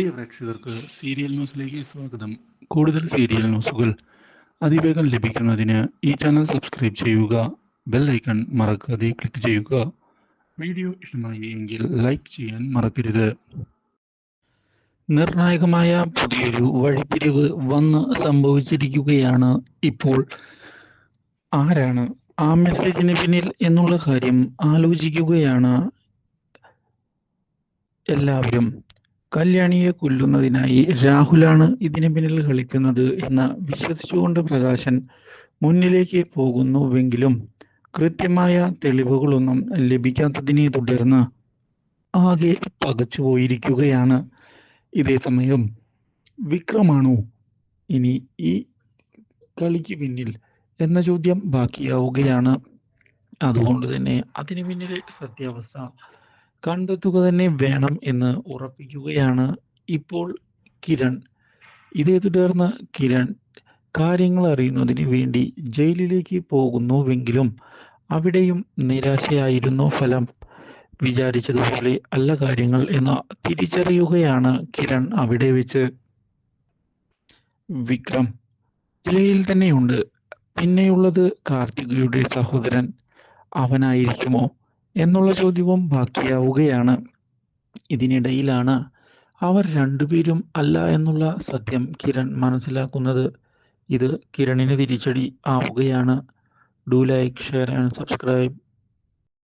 പ്രിയ പ്രേക്ഷകർക്ക് സീരിയൽ ന്യൂസിലേക്ക് സ്വാഗതം. കൂടുതൽ സീരിയൽ ന്യൂസുകൾ അതിവേഗം ലഭിക്കുന്നതിന് ഈ ചാനൽ സബ്സ്ക്രൈബ് ചെയ്യുക ബെൽ ഐക്കൺ മറക്കാതെ ക്ലിക്ക് ചെയ്യുക. വീഡിയോ ഇഷ്ടമായി എങ്കിൽ ലൈക്ക് ചെയ്യാൻ മറക്കരുത്. നിർണായകമായ പുതിയൊരു വഴിത്തിരിവ് വന്ന് സംഭവിച്ചിരിക്കുകയാണ് ഇപ്പോൾ ആരാണ്? ആ മെസ്സേജിന് പിന്നിൽ എന്നുള്ള കാര്യം ആലോചിക്കുകയാണ് എല്ലാവരും. കല്യാണിയെ കൊല്ലുന്നതിനായി രാഹുലാണ് ഇതിന് പിന്നിൽ കളിക്കുന്നത് എന്ന് വിശ്വസിച്ചുകൊണ്ട് പ്രകാശൻ മുന്നിലേക്ക് പോകുന്നുവെങ്കിലും കൃത്യമായ തെളിവുകളൊന്നും ലഭിക്കാത്തതിനെ തുടർന്ന് ആകെ പകച്ചു പോയിരിക്കുകയാണ്. ഇതേ സമയം വിക്രമാണോ ഇനി ഈ കളിക്ക് പിന്നിൽ എന്ന ചോദ്യം ബാക്കിയാവുകയാണ്. അതുകൊണ്ട് തന്നെ അതിനു പിന്നിലെ സത്യാവസ്ഥ കണ്ടെത്തുക തന്നെ വേണം എന്ന് ഉറപ്പിക്കുകയാണ് ഇപ്പോൾ കിരൺ. ഇതേ തുടർന്ന് കിരൺ കാര്യങ്ങൾ അറിയുന്നതിന് വേണ്ടി ജയിലിലേക്ക് പോകുന്നുവെങ്കിലും അവിടെയും നിരാശയായിരുന്നു ഫലം. വിചാരിച്ചതുപോലെ അല്ല കാര്യങ്ങൾ എന്ന് തിരിച്ചറിയുകയാണ് കിരൺ അവിടെ വെച്ച്. വിക്രം ജയിലിൽ തന്നെയുണ്ട്. പിന്നെയുള്ളത് കാർത്തികയുടെ സഹോദരൻ. അവനായിരിക്കുമോ? എന്നുള്ള ചോദ്യവും ബാക്കിയാവുകയാണ്. ഇതിനിടയിലാണ് അവർ രണ്ടുപേരും അല്ല എന്നുള്ള സത്യം കിരൺ മനസ്സിലാക്കുന്നത്. ഇത് കിരണിന് തിരിച്ചടി ആവുകയാണ്. Do like share and subscribe.